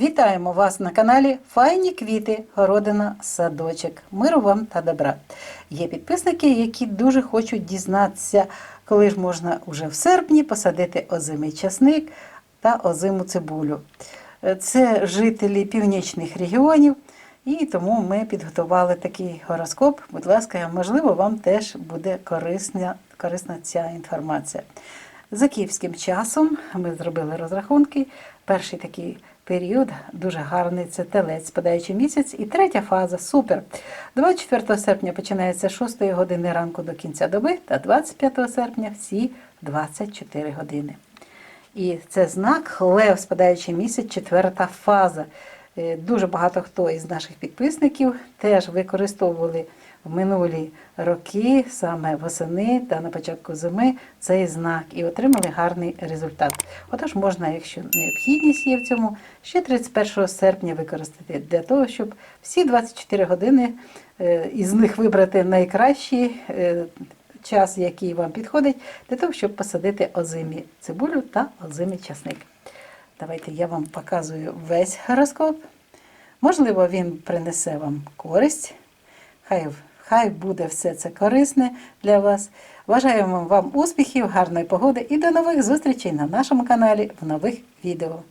Вітаємо вас на каналі Файні квіти, городина, садочок. Миру вам та добра. Є підписники, які дуже хочуть дізнатися, коли ж можна уже в серпні посадити озимий часник та озиму цибулю. Це жителі північних регіонів, і тому ми підготували такий гороскоп. Будь ласка, можливо, вам теж буде корисна, корисна ця інформація. За київським часом ми зробили розрахунки. Перший такий період дуже гарний це телець, спадаючий місяць, і третя фаза супер. 24 серпня починається з 6 години ранку до кінця доби, та 25 серпня всі 24 години. І це знак Лев, спадаючий місяць, четверта фаза. Е, Дуже багато хто із наших підписників теж використовували в минулі роки, саме восени та на початку зими, цей знак і отримали гарний результат. Отож, можна, якщо необхідність є в цьому, ще 31 серпня використати для того, щоб всі 24 години е, із них вибрати найкращий е, час, який вам підходить, для того, щоб посадити озимі цибулю та озимий часник. Давайте я вам показую весь гороскоп. Можливо, він принесе вам користь. Хай, хай буде все це корисне для вас. Бажаємо вам успіхів, гарної погоди і до нових зустрічей на нашому каналі в нових відео.